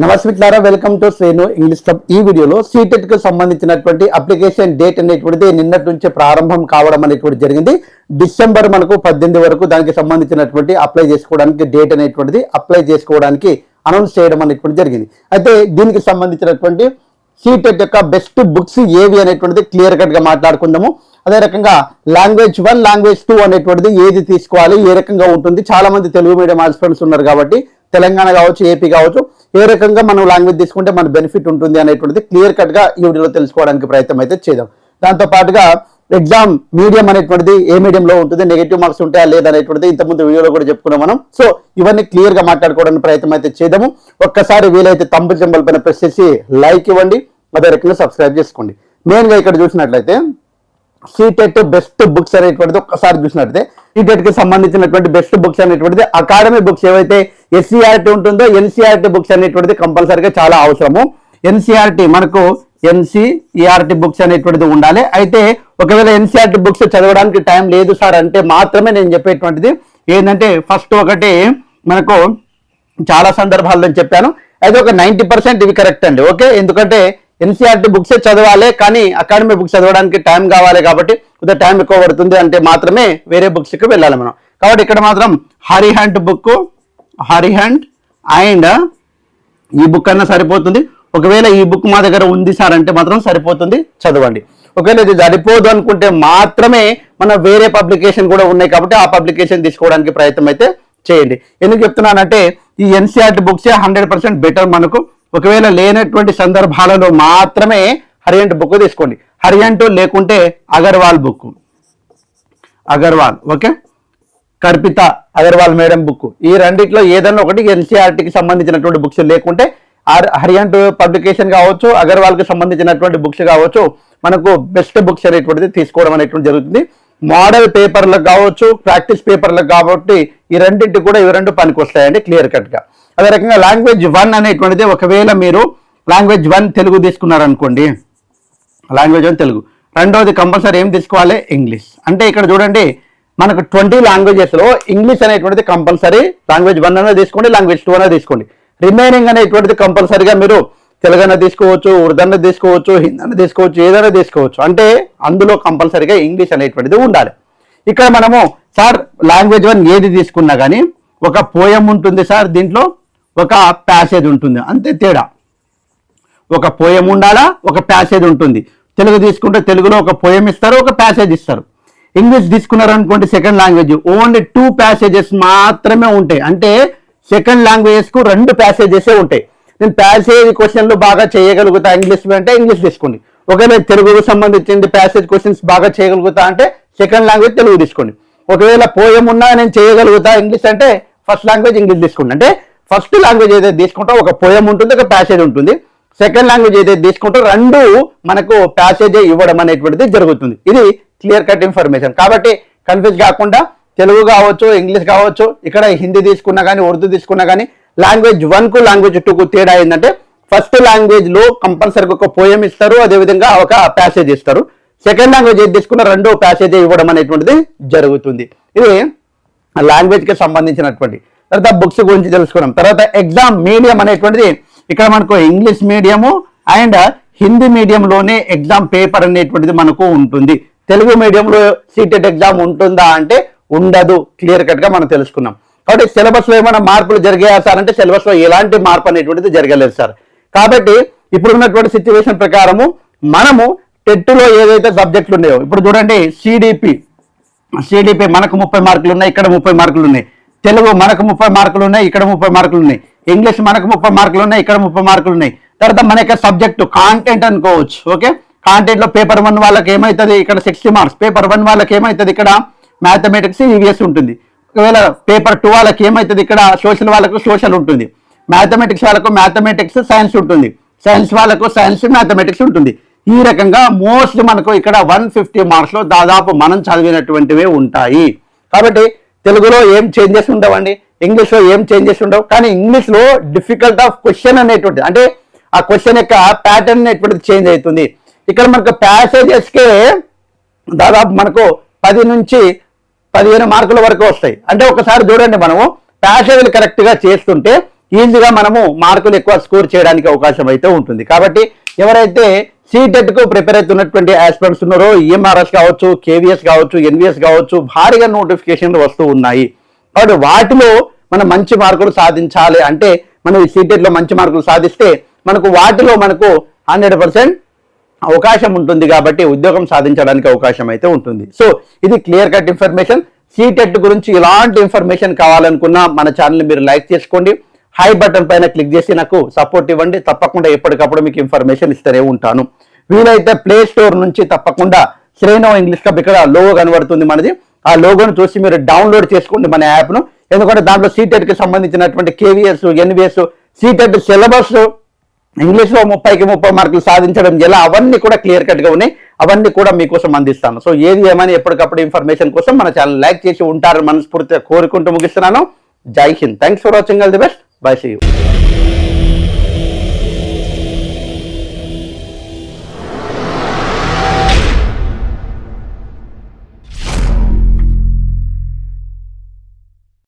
నమస్మిట్లారా welcome to Sreenu English club. ఈ వీడియోలో సీటెట్కు సంబంధించినటువంటి అప్లికేషన్ డేట్ అనేటువంటిది నిన్నటి నుంచి ప్రారంభం కావడం అనేటువంటి జరిగింది. డిసెంబర్ మనకు పద్దెనిమిది వరకు దానికి సంబంధించినటువంటి అప్లై చేసుకోవడానికి డేట్ అనేటువంటిది అప్లై చేసుకోవడానికి అనౌన్స్ చేయడం అనేటువంటి జరిగింది. అయితే దీనికి సంబంధించినటువంటి సీటెట్ యొక్క బెస్ట్ బుక్స్ ఏవి అనేటువంటిది క్లియర్ కట్గా మాట్లాడుకుందాము. అదే రకంగా లాంగ్వేజ్ వన్ లాంగ్వేజ్ టూ అనేటువంటిది ఏది తీసుకోవాలి ఏ రకంగా ఉంటుంది? చాలా మంది తెలుగు మీడియం ఆస్పిరెంట్స్ ఉన్నారు కాబట్టి తెలంగాణ కావచ్చు ఏపీ కావచ్చు ఏ రకంగా మనం లాంగ్వేజ్ తీసుకుంటే మన బెనిఫిట్ ఉంటుంది అనేటువంటిది క్లియర్ కట్గా ఈ వీడియోలో తెలుసుకోవడానికి ప్రయత్నం అయితే చేద్దాం. దాంతో పాటుగా ఎగ్జామ్ మీడియం అనేటువంటిది ఏ మీడియంలో ఉంటుంది నెగిటివ్ మార్క్స్ ఉంటాయా లేదనేటువంటిది ఇంతకుముందు వీడియోలో కూడా చెప్పుకున్నాం మనం. సో ఇవన్నీ క్లియర్గా మాట్లాడుకోవడానికి ప్రయత్నం అయితే చేద్దాము. ఒక్కసారి వీలైతే తంబు చెంబల్ పైన ప్రెస్ చేసి లైక్ ఇవ్వండి అదే రకంగా సబ్స్క్రైబ్ చేసుకోండి. మెయిన్గా ఇక్కడ చూసినట్లయితే సీటెట్ బెస్ట్ బుక్స్ అనేటువంటిది ఒక్కసారి చూసినట్లయితే సీటెట్కి సంబంధించినటువంటి బెస్ట్ బుక్స్ అనేటువంటిది అకాడమీ బుక్స్ ఏవైతే ఎస్సీఆర్టీ ఉంటుందో ఎన్సీఆర్టీ బుక్స్ అనేటువంటిది కంపల్సరీగా చాలా అవసరము. ఎన్సీఆర్టీ మనకు ఎన్సీఈఆర్టీ బుక్స్ అనేటువంటిది ఉండాలి. అయితే ఒకవేళ ఎన్సీఆర్టీ బుక్స్ చదవడానికి టైం లేదు సార్ అంటే మాత్రమే నేను చెప్పేటువంటిది ఏంటంటే ఫస్ట్ ఒకటి మనకు చాలా సందర్భాల్లో చెప్పాను. అయితే ఒక నైంటీ పర్సెంట్ ఇవి కరెక్ట్ అండి. ఓకే? ఎందుకంటే ఎన్సీఆర్టీ బుక్స్ చదవాలి కానీ అకాడమీ బుక్స్ చదవడానికి టైం కావాలి కాబట్టి కొద్దిగా టైం ఎక్కువ పడుతుంది అంటే మాత్రమే వేరే బుక్స్కి వెళ్ళాలి మనం. కాబట్టి ఇక్కడ మాత్రం హరిహంట్ బుక్ హరిహంట్ అండ్ ఈ బుక్ అన్నా సరిపోతుంది. ఒకవేళ ఈ బుక్ మా దగ్గర ఉంది సార్ అంటే మాత్రం సరిపోతుంది. చదవండి. ఒకవేళ ఇది సరిపోదు అనుకుంటే మాత్రమే మన వేరే పబ్లికేషన్ కూడా ఉన్నాయి కాబట్టి ఆ పబ్లికేషన్ తీసుకోవడానికి ప్రయత్నం అయితే చేయండి. ఎందుకు చెప్తున్నానంటే ఈ NCERT books hundred percent better మనకు. ఒకవేళ లేనటువంటి సందర్భాలలో మాత్రమే హరియంట్ బుక్ తీసుకోండి. హరియంట్ లేకుంటే Agarwal book Agarwal okay? Karpita Agarwal madam book ఈ రెండిట్లో ఏదైనా ఒకటి ఎన్సీఆర్టీకి సంబంధించినటువంటి బుక్స్ లేకుంటే ఆర్ హరియాంట్ పబ్లికేషన్ కావచ్చు అగర్వాల్కి సంబంధించినటువంటి బుక్స్ కావచ్చు మనకు బెస్ట్ బుక్స్ అనేటువంటిది తీసుకోవడం అనేటువంటి జరుగుతుంది. మోడల్ పేపర్లకు కావచ్చు ప్రాక్టీస్ పేపర్లకు కాబట్టి ఈ రెండింటి కూడా ఇవి రెండు పనికి వస్తాయండి క్లియర్ కట్గా అదే రకంగా లాంగ్వేజ్ వన్ అనేటువంటిది ఒకవేళ మీరు లాంగ్వేజ్ వన్ తెలుగు తీసుకున్నారనుకోండి లాంగ్వేజ్ వన్ తెలుగు. రెండవది కంపల్సరీ ఏం తీసుకోవాలి? ఇంగ్లీష్ అంటే ఇక్కడ చూడండి మనకు ట్వంటీ లాంగ్వేజెస్లో ఇంగ్లీష్ అనేటువంటిది కంపల్సరీ. లాంగ్వేజ్ వన్ అనేది తీసుకోండి లాంగ్వేజ్ టూ అనేది తీసుకోండి. రిమైనింగ్ అనేటువంటిది కంపల్సరీగా మీరు తెలుగన్న తీసుకోవచ్చు ఉర్దన్న తీసుకోవచ్చు హిందీ తీసుకోవచ్చు ఏదైనా తీసుకోవచ్చు. అంటే అందులో కంపల్సరీగా ఇంగ్లీష్ అనేటువంటిది ఉండాలి. ఇక్కడ మనము సార్ లాంగ్వేజ్ వన్ ఏది తీసుకున్నా కానీ ఒక పోయం ఉంటుంది సార్ దీంట్లో ఒక ప్యాసేజ్ ఉంటుంది. అంతే తేడా. ఒక పోయం ఉండాలా ఒక ప్యాసేజ్ ఉంటుంది. తెలుగు తీసుకుంటే తెలుగులో ఒక పోయం ఇస్తారు ఒక ప్యాసేజ్ ఇస్తారు. ఇంగ్లీష్ తీసుకున్నారు అనుకోండి second language only two passages మాత్రమే ఉంటాయి. అంటే సెకండ్ లాంగ్వేజెస్కు రెండు ప్యాసేజెస్ ఉంటాయి. నేను ప్యాసేజ్ క్వశ్చన్లు బాగా చేయగలుగుతా. ఇంగ్లీష్ అంటే ఇంగ్లీష్ తీసుకోండి. ఒకవేళ తెలుగుకు సంబంధించింది ప్యాసేజ్ క్వశ్చన్స్ బాగా చేయగలుగుతా అంటే సెకండ్ లాంగ్వేజ్ తెలుగు తీసుకోండి. ఒకవేళ పోయం ఉన్నా నేను చేయగలుగుతా ఇంగ్లీష్ అంటే ఫస్ట్ లాంగ్వేజ్ ఇంగ్లీష్ తీసుకోండి. అంటే ఫస్ట్ లాంగ్వేజ్ ఏదైతే తీసుకుంటా ఒక పోయం ఉంటుంది ఒక ప్యాసేజ్ ఉంటుంది. సెకండ్ లాంగ్వేజ్ ఏదైతే తీసుకుంటూ రెండు మనకు ప్యాసేజ్ ఇవ్వడం అనేటువంటిది జరుగుతుంది. ఇది క్లియర్ కట్ ఇన్ఫర్మేషన్ కాబట్టి కన్ఫ్యూజ్ కాకుండా తెలుగు కావచ్చు ఇంగ్లీష్ కావచ్చు ఇక్కడ హిందీ తీసుకున్నా కానీ ఉర్దూ తీసుకున్నా కానీ లాంగ్వేజ్ వన్కు లాంగ్వేజ్ టూ కు తేడా ఏంటంటే ఫస్ట్ లాంగ్వేజ్లో కంపల్సరీగా ఒక పోయం ఇస్తారు అదేవిధంగా ఒక ప్యాసేజ్ ఇస్తారు. సెకండ్ లాంగ్వేజ్ ఏది తీసుకున్న రెండో ప్యాసేజ్ ఇవ్వడం అనేటువంటిది జరుగుతుంది. ఇది లాంగ్వేజ్కి సంబంధించినటువంటి. తర్వాత బుక్స్ గురించి తెలుసుకున్నాం. తర్వాత ఎగ్జామ్ మీడియం అనేటువంటిది ఇక్కడ మనకు ఇంగ్లీష్ మీడియము అండ్ హిందీ మీడియంలోనే ఎగ్జామ్ పేపర్ అనేటువంటిది మనకు ఉంటుంది. తెలుగు మీడియంలో సీటెడ్ ఎగ్జామ్ ఉంటుందా అంటే ఉండదు. క్లియర్ కట్గా మనం తెలుసుకున్నాం. కాబట్టి సిలబస్లో ఏమైనా మార్పులు జరిగాయా సార్? అంటే సిలబస్లో ఎలాంటి మార్పు అనేటువంటిది జరగలేదు సార్. కాబట్టి ఇప్పుడు ఉన్నటువంటి సిచ్యువేషన్ ప్రకారము మనము టెట్లో ఏదైతే సబ్జెక్టులు ఉన్నాయో ఇప్పుడు చూడండి సిడిపి సిడిపి మనకు ముప్పై మార్కులు ఉన్నాయి ఇక్కడ ముప్పై మార్కులు ఉన్నాయి. తెలుగు మనకు ముప్పై మార్కులు ఉన్నాయి ఇక్కడ ముప్పై మార్కులు ఉన్నాయి. ఇంగ్లీష్ మనకు ముప్పై మార్కులు ఉన్నాయి ఇక్కడ ముప్పై మార్కులు ఉన్నాయి. తర్వాత మన యొక్క సబ్జెక్టు కాంటెంట్ అనుకోవచ్చు ఓకే కాంటెంట్లో పేపర్ వన్ వాళ్ళకి ఏమవుతుంది ఇక్కడ సిక్స్టీ మార్క్స్ పేపర్ వన్ వాళ్ళకి ఏమవుతుంది ఇక్కడ మ్యాథమెటిక్స్ ఈవీఎస్ ఉంటుంది. ఒకవేళ పేపర్ టూ వాళ్ళకి ఏమవుతుంది ఇక్కడ సోషల్ వాళ్ళకు సోషల్ ఉంటుంది. మ్యాథమెటిక్స్ వాళ్ళకు మ్యాథమెటిక్స్ సైన్స్ ఉంటుంది. సైన్స్ వాళ్ళకు సైన్స్ మ్యాథమెటిక్స్ ఉంటుంది. ఈ రకంగా మోస్ట్ మనకు ఇక్కడ వన్ ఫిఫ్టీ మార్క్స్లో దాదాపు మనం చదివినటువంటివే ఉంటాయి. కాబట్టి తెలుగులో ఏం చేంజెస్ ఉండవండి? ఇంగ్లీష్లో ఏం చేంజెస్ ఉండవు. కానీ ఇంగ్లీష్లో డిఫికల్ట్ ఆఫ్ క్వశ్చన్ అనేటువంటిది. అంటే ఆ క్వశ్చన్ యొక్క ప్యాటర్న్ అనేటువంటిది చేంజ్ అవుతుంది. ఇక్కడ మనకు ప్యాసేజెస్కే దాదాపు మనకు పది నుంచి పదిహేను మార్కుల వరకు వస్తాయి. అంటే ఒకసారి చూడండి మనము. ప్యాసేజీలు కరెక్ట్గా చేస్తుంటే ఈజీగా మనము మార్కులు ఎక్కువ స్కోర్ చేయడానికి అవకాశం అయితే ఉంటుంది. కాబట్టి ఎవరైతే సీటెట్కు ప్రిపేర్ అవుతున్నటువంటి ఆస్పిరెంట్స్ ఉన్నారో ఈఎంఆర్ఎస్ కావచ్చు కేవీఎస్ కావచ్చు ఎన్విఎస్ కావచ్చు భారీగా నోటిఫికేషన్లు వస్తూ ఉన్నాయి. కాబట్టి వాటిలో మనం మంచి మార్కులు సాధించాలి అంటే మనం ఈ సీటెట్లో మంచి మార్కులు సాధిస్తే మనకు వాటిలో మనకు హండ్రెడ్ పర్సెంట్ అవకాశం ఉంటుంది కాబట్టి ఉద్యోగం సాధించడానికి అవకాశం అయితే ఉంటుంది. సో ఇది క్లియర్ కట్ ఇన్ఫర్మేషన్ సీటెట్ గురించి ఇలాంటి ఇన్ఫర్మేషన్ కావాలనుకున్నా మన ఛానల్ మీరు లైక్ చేసుకోండి. హై బటన్ పైన క్లిక్ చేసి నాకు సపోర్ట్ ఇవ్వండి. తప్పకుండా ఎప్పటికప్పుడు మీకు ఇన్ఫర్మేషన్ ఇస్తూనే ఉంటాను. వీలైతే ప్లే స్టోర్ నుంచి తప్పకుండా శ్రేణో ఇంగ్లీష్ కప్ ఇక్కడ లోగో కనబడుతుంది మనది. ఆ లోగోను చూసి మీరు డౌన్లోడ్ చేసుకోండి మన యాప్ను. ఎందుకంటే దాంట్లో సీటెట్కి సంబంధించినటువంటి కేవీఎస్ ఎన్విఎస్ సీటెట్ సిలబస్ ఇంగ్లీష్లో ముప్పైకి ముప్పై మార్కులు సాధించడం ఎలా అవన్నీ కూడా క్లియర్ కట్గా ఉన్నాయి. అవన్నీ కూడా మీకోసం అందిస్తాను. సో ఏది ఏమని ఎప్పటికప్పుడు ఇన్ఫర్మేషన్ కోసం మన ఛానల్ లైక్ చేసి ఉంటారని మనస్ఫూర్తిగా కోరుకుంటూ ముగిస్తున్నాను. Jai Hind. Thanks for watching all the best bye see you